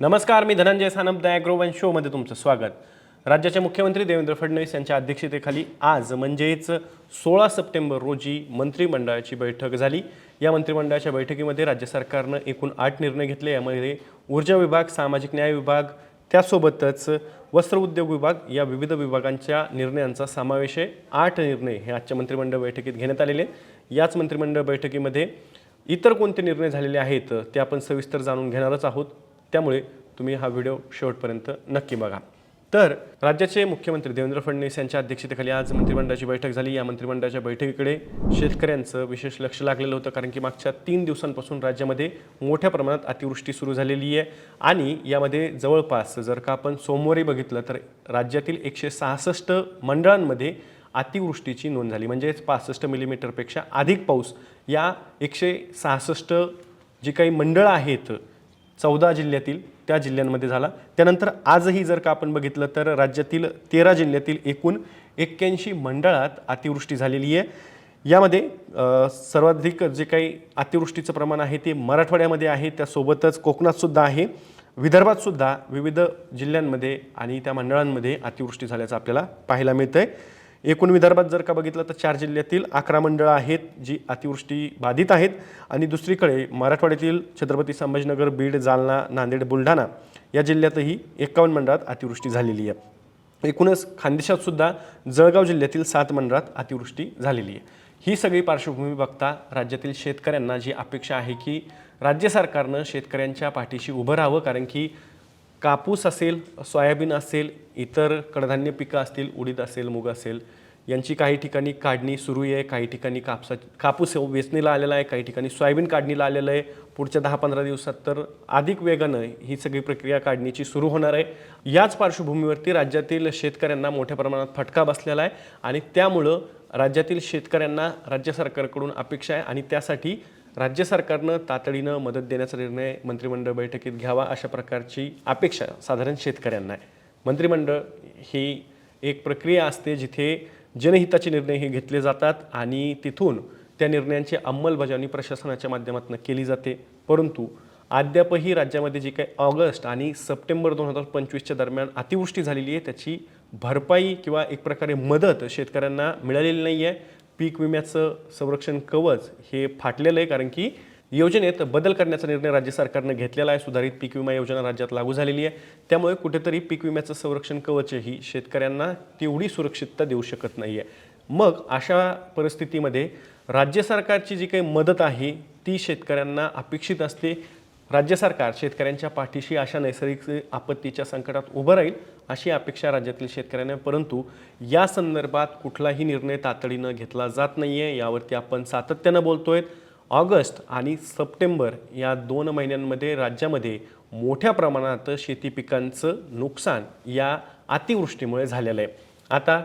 नमस्कार मी Dhananjay Sanap the agro one शोमध्ये तुमचं स्वागत. राज्याचे मुख्यमंत्री देवेंद्र फडणवीस यांच्या अध्यक्षतेखाली आज म्हणजेच सोळा सप्टेंबर रोजी मंत्रिमंडळाची बैठक झाली. या मंत्रिमंडळाच्या बैठकीमध्ये राज्य सरकारनं एकूण आठ निर्णय घेतले. यामध्ये ऊर्जा विभाग सामाजिक न्याय विभाग त्यासोबतच वस्त्र उद्योग विभाग या विविध विभागांच्या निर्णयांचा समावेश आहे. आठ निर्णय हे आजच्या मंत्रिमंडळ बैठकीत घेण्यात आलेले याच मंत्रिमंडळ बैठकीमध्ये इतर कोणते निर्णय झालेले आहेत ते आपण सविस्तर जाणून घेणारच आहोत. त्यामुळे तुम्ही हा व्हिडिओ शेवटपर्यंत नक्की बघा. तर राज्याचे मुख्यमंत्री देवेंद्र फडणवीस यांच्या अध्यक्षतेखाली आज मंत्रिमंडळाची बैठक झाली. या मंत्रिमंडळाच्या बैठकीकडे शेतकऱ्यांचं विशेष लक्ष लागलेलं होतं कारण की मागच्या तीन दिवसांपासून राज्यामध्ये मोठ्या प्रमाणात अतिवृष्टी सुरू झालेली आहे. आणि यामध्ये जवळपास जर का आपण सोमवारी बघितलं तर राज्यातील एकशे सहासष्ट मंडळांमध्ये अतिवृष्टीची नोंद झाली. म्हणजेच पासष्ट मिलीमीटरपेक्षा अधिक पाऊस या एकशे सहासष्ट जी काही मंडळं आहेत चौदा जिल्ह्यातील त्या जिल्ह्यांमध्ये झाला. त्यानंतर आजही जर का आपण बघितलं तर राज्यातील तेरा जिल्ह्यातील एकूण एक्क्याऐंशी मंडळात अतिवृष्टी झालेली आहे. यामध्ये सर्वाधिक जे काही अतिवृष्टीचं प्रमाण आहे ते मराठवाड्यामध्ये आहे. त्यासोबतच कोकणातसुद्धा आहे. विदर्भातसुद्धा विविध जिल्ह्यांमध्ये आणि त्या मंडळांमध्ये अतिवृष्टी झाल्याचं आपल्याला पाहायला मिळतं आहे एकूण विदर्भात जर का बघितलं तर चार जिल्ह्यातील अकरा मंडळं आहेत जी अतिवृष्टी बाधित आहेत. आणि दुसरीकडे मराठवाड्यातील छत्रपती संभाजीनगर बीड जालना नांदेड बुलढाणा या जिल्ह्यातही एकावन्न मंडळात अतिवृष्टी झालेली आहे. एकूणच खानदेशातसुद्धा जळगाव जिल्ह्यातील सात मंडळात अतिवृष्टी झालेली आहे. ही सगळी पार्श्वभूमी बघता राज्यातील शेतकऱ्यांना जी अपेक्षा आहे की राज्य सरकारनं शेतकऱ्यांच्या पाठीशी उभं राहावं कारण की कापूस असेल सोयाबीन असेल इतर कडधान्य पिकं असतील उडीद असेल मूग असेल यांची काही ठिकाणी काढणी सुरू आहे काही ठिकाणी कापसा कापूस वेचणीला आलेला आहे काही ठिकाणी सोयाबीन काढणीला आलेलं आहे. पुढच्या दहा पंधरा दिवसात तर अधिक वेगानं ही सगळी प्रक्रिया काढणीची सुरू होणार आहे. याच पार्श्वभूमीवरती राज्यातील शेतकऱ्यांना मोठ्या प्रमाणात फटका बसलेला आहे आणि त्यामुळं राज्यातील शेतकऱ्यांना राज्य सरकारकडून अपेक्षा आहे आणि त्यासाठी राज्य सरकारनं तातडीनं मदत देण्याचा निर्णय मंत्रिमंडळ बैठकीत घ्यावा अशा प्रकारची अपेक्षा साधारण शेतकऱ्यांना आहे. मंत्रिमंडळ ही एक प्रक्रिया असते जिथे जनहिताचे निर्णय हे घेतले जातात आणि तिथून त्या निर्णयांची अंमलबजावणी प्रशासनाच्या माध्यमातून केली जाते. परंतु अद्यापही राज्यामध्ये जी काही ऑगस्ट आणि सप्टेंबर दोन हजार पंचवीसच्या दरम्यान अतिवृष्टी झालेली आहे त्याची भरपाई किंवा एक प्रकारे मदत शेतकऱ्यांना मिळालेली नाही आहे पीक विम्याचं संरक्षण कवच हे फाटलेलं आहे कारण की योजनेत बदल करण्याचा निर्णय राज्य सरकारनं घेतलेला आहे. सुधारित पीक विमा योजना राज्यात लागू झालेली आहे. त्यामुळे कुठेतरी पीक विम्याचं संरक्षण कवचही शेतकऱ्यांना तेवढी सुरक्षितता देऊ शकत नाही आहे. मग अशा परिस्थितीमध्ये राज्य सरकारची जी काही मदत आहे ती शेतकऱ्यांना अपेक्षित असते. राज्य सरकार शेतकऱ्यांच्या पाठीशी अशा नैसर्गिक आपत्तीच्या संकटात उभं राहील. अशी अपेक्षा राज्यातील शेतकऱ्यांना परंतु या संदर्भात कुठलाही निर्णय तातडीनं घेतला जात नाही आहे यावरती आपण सातत्यानं बोलतोय. ऑगस्ट आणि सप्टेंबर या दोन महिन्यांमध्ये राज्यामध्ये मोठ्या प्रमाणात शेती पिकांचं नुकसान या अतिवृष्टीमुळे झालेलं आहे. आता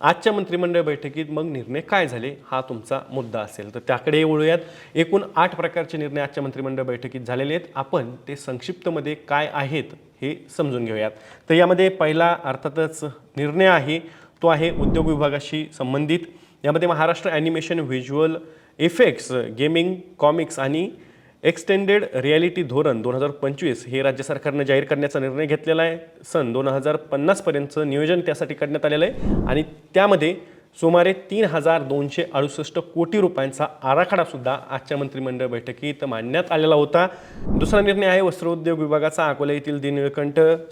आजच्या मंत्रिमंडळ बैठकीत मग निर्णय काय झाले हा तुमचा मुद्दा असेल. तर त्याकडे वळूयात. एकूण आठ प्रकारचे निर्णय आजच्या मंत्रिमंडळ बैठकीत झालेले आहेत. आपण ते संक्षिप्तमध्ये काय आहेत हे समजून घेऊयात. तर यामध्ये पहिला अर्थातच निर्णय आहे तो आहे उद्योग विभागाशी संबंधित. यामध्ये Maharashtra animation visual effects gaming comics आणि एक्सटेंडेड रियालिटी धोरण दोन हजार पंचवीस हे राज्य सरकारनं जाहीर करण्याचा निर्णय घेतलेला आहे. सन दोन हजार पन्नासपर्यंतचं नियोजन त्यासाठी करण्यात आलेलं आहे. आणि त्यामध्ये सुमारे तीन हजार दोनशे अडुसष्ट कोटी रुपयांचा आराखडासुद्धा आजच्या मंत्रिमंडळ बैठकीत मांडण्यात आलेला होता. दुसरा निर्णय आहे वस्त्रोद्योग विभागाचा अकोला येथील दिन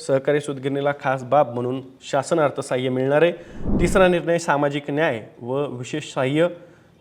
सहकारी सुदगिरणीला खास बाब म्हणून शासन अर्थसहाय्य मिळणार आहे. तिसरा निर्णय सामाजिक न्याय व विशेष सहाय्य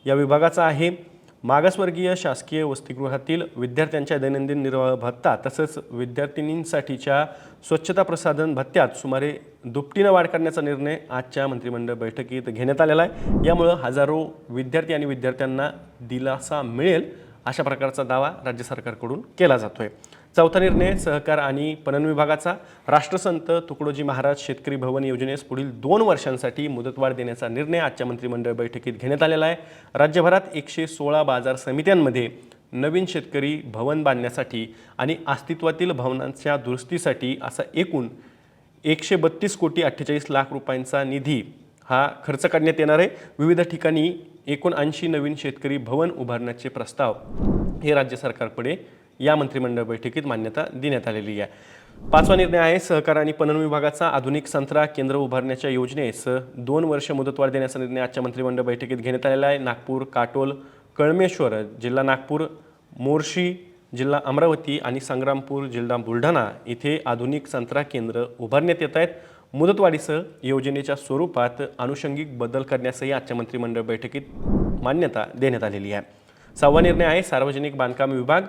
या विभागाचा आहे. मागासवर्गीय शासकीय वसतिगृहातील विद्यार्थ्यांच्या दैनंदिन निर्वाह भत्ता तसंच विद्यार्थिनींसाठीच्या स्वच्छता प्रसाधन भत्त्यात सुमारे दुपटीनं वाढ करण्याचा निर्णय आजच्या मंत्रिमंडळ बैठकीत घेण्यात आलेला आहे. यामुळं हजारो विद्यार्थी आणि विद्यार्थ्यांना दिलासा मिळेल अशा प्रकारचा दावा राज्य सरकारकडून केला जातोय. चौथा निर्णय सहकार आणि पणन विभागाचा. राष्ट्रसंत तुकडोजी महाराज शेतकरी भवन योजनेस पुढील दोन वर्षांसाठी मुदतवाढ देण्याचा निर्णय आजच्या मंत्रिमंडळ बैठकीत घेण्यात आलेला आहे. राज्यभरात एकशे सोळा बाजार समित्यांमध्ये नवीन शेतकरी भवन बांधण्यासाठी आणि अस्तित्वातील भवनांच्या दुरुस्तीसाठी असा एकूण एकशे बत्तीस कोटी अठ्ठेचाळीस लाख रुपयांचा निधी हा खर्च करण्यात येणार आहे. विविध ठिकाणी एकूण ऐंशी नवीन शेतकरी भवन उभारण्याचे प्रस्ताव हे राज्य सरकारकडे या मंत्रिमंडळ बैठकीत मान्यता देण्यात आलेली आहे. पाचवा निर्णय आहे सहकार आणि पणन विभागाचा आधुनिक संत्रा केंद्र उभारण्याच्या योजनेस दोन वर्ष मुदतवाढ देण्याचा निर्णय आजच्या मंत्रिमंडळ बैठकीत घेण्यात आलेला आहे. नागपूर काटोल कळमेश्वर जिल्हा नागपूर मोर्शी जिल्हा अमरावती आणि संग्रामपूर जिल्हा बुलढाणा इथे आधुनिक संत्रा केंद्र उभारण्यात येत आहेत. मुदतवाढीसह योजनेच्या स्वरूपात अनुषंगिक बदल करण्यासही आजच्या मंत्रिमंडळ बैठकीत मान्यता देण्यात आलेली आहे. सहावा निर्णय आहे सार्वजनिक बांधकाम विभाग.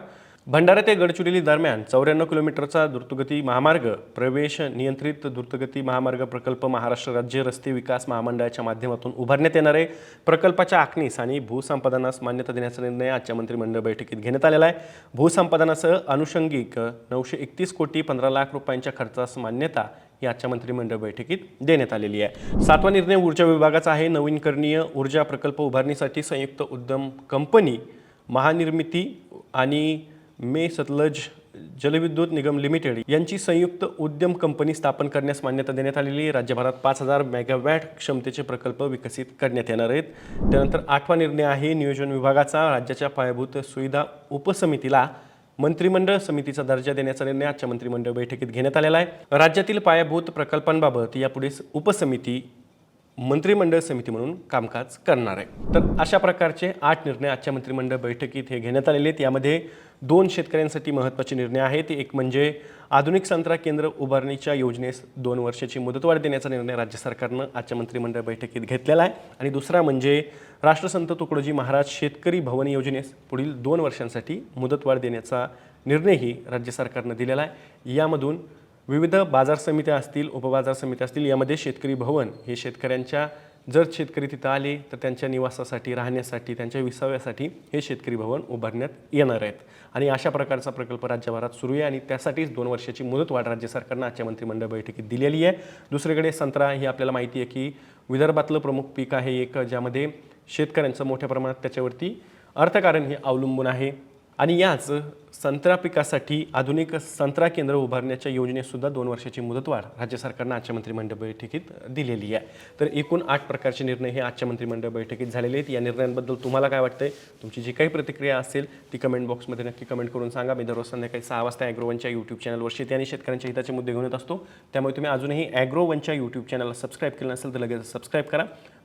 भंडारा ते गडचिरोली दरम्यान चौऱ्याण्णव किलोमीटरचा द्रुतगती महामार्ग प्रवेश नियंत्रित द्रुतगती महामार्ग प्रकल्प महाराष्ट्र राज्य रस्ते विकास महामंडळाच्या माध्यमातून उभारण्यात येणार आहे. प्रकल्पाच्या आखणीस आणि भूसंपादनास मान्यता देण्याचा निर्णय आजच्या मंत्रिमंडळ बैठकीत घेण्यात आलेला आहे. भूसंपादनासह अनुषंगिक नऊशे एकतीस कोटी पंधरा लाख रुपयांच्या खर्चास मान्यता ही आजच्या मंत्रिमंडळ बैठकीत देण्यात आलेली आहे. सातवा निर्णय ऊर्जा विभागाचा आहे. नवीनकरणीय ऊर्जा प्रकल्प उभारणीसाठी संयुक्त उद्यम कंपनी महानिर्मिती आणि मे सतलज जलविद्युत निगम लिमिटेड यांची संयुक्त उद्यम कंपनी स्थापन करण्यास मान्यता देण्यात आलेली आहे. राज्यभरात पाच हजार मेगावॅट क्षमतेचे प्रकल्प विकसित करण्यात येणार आहेत. त्यानंतर आठवा निर्णय आहे. नियोजन विभागाचा राज्याच्या पायाभूत सुविधा उपसमितीला मंत्रिमंडळ समितीचा दर्जा देण्याचा निर्णय आजच्या मंत्रिमंडळ बैठकीत घेण्यात आलेला आहे. राज्यातील पायाभूत प्रकल्पांबाबत यापुढे उपसमिती मंत्रिमंडळ समिती म्हणून कामकाज करणार आहे. तर अशा प्रकारचे आठ निर्णय आजच्या मंत्रिमंडळ बैठकीत हे घेण्यात आलेले आहेत. यामध्ये दोन शेतकऱ्यांसाठी महत्त्वाचे निर्णय आहेत. एक म्हणजे आधुनिक संत्रा केंद्र उभारणीच्या योजनेस दोन वर्षाची मुदतवाढ देण्याचा निर्णय राज्य सरकारनं आजच्या मंत्रिमंडळ बैठकीत घेतलेला आहे. आणि दुसरा म्हणजे राष्ट्रसंत तुकडोजी महाराज शेतकरी भवन योजनेस पुढील दोन वर्षांसाठी मुदतवाढ देण्याचा निर्णयही राज्य सरकारनं दिलेला आहे. यामधून विविध बाजार समित्या असतील उपबाजार समित्या असतील यामध्ये शेतकरी भवन हे शेतकऱ्यांच्या जर शेतकरी तिथं आले तर त्यांच्या निवासासाठी राहण्यासाठी त्यांच्या विसाव्यासाठी हे शेतकरी भवन उभारण्यात येणार आहेत. आणि अशा प्रकारचा प्रकल्प राज्यभरात सुरू आहे आणि त्यासाठीच दोन वर्षाची मुदतवाढ राज्य सरकारनं आजच्या मंत्रिमंडळ बैठकीत दिलेली आहे. दुसरीकडे संत्रा ही आपल्याला माहिती आहे की विदर्भातलं प्रमुख पीक आहे एक ज्यामध्ये शेतकऱ्यांचं मोठ्या प्रमाणात त्याच्यावरती अर्थकारण हे अवलंबून आहे. आणि याच संत्रा पिकासाठी आधुनिक संत्रा केंद्र उभारण्याच्या योजनेसुद्धा दोन वर्षाची मुदतवाढ राज्य सरकारनं आजच्या मंत्रिमंडळ बैठकीत दिलेली आहे. तर एकूण आठ प्रकारचे निर्णय हे आजच्या मंत्रिमंडळ बैठकीत झालेले आहेत. या निर्णयांबद्दल तुम्हाला काय वाटतंय? तुमची जी काही प्रतिक्रिया असेल ती कमेंट बॉक्समध्ये नक्की कमेंट करून सांगा. मी दररोज संध्याकाळी सहा वाजता ॲग्रोवनच्या यूट्यूब चॅनलवर शेती आणि शेतकऱ्यांच्या हिताचे मुद्दे घेऊन येत असतो. त्यामुळे तुम्ही अजूनही ॲग्रोवनच्या यूट्यूब चॅनलला सबस्क्राईब केलं नसेल तर लगेच सबस्क्राईब करा.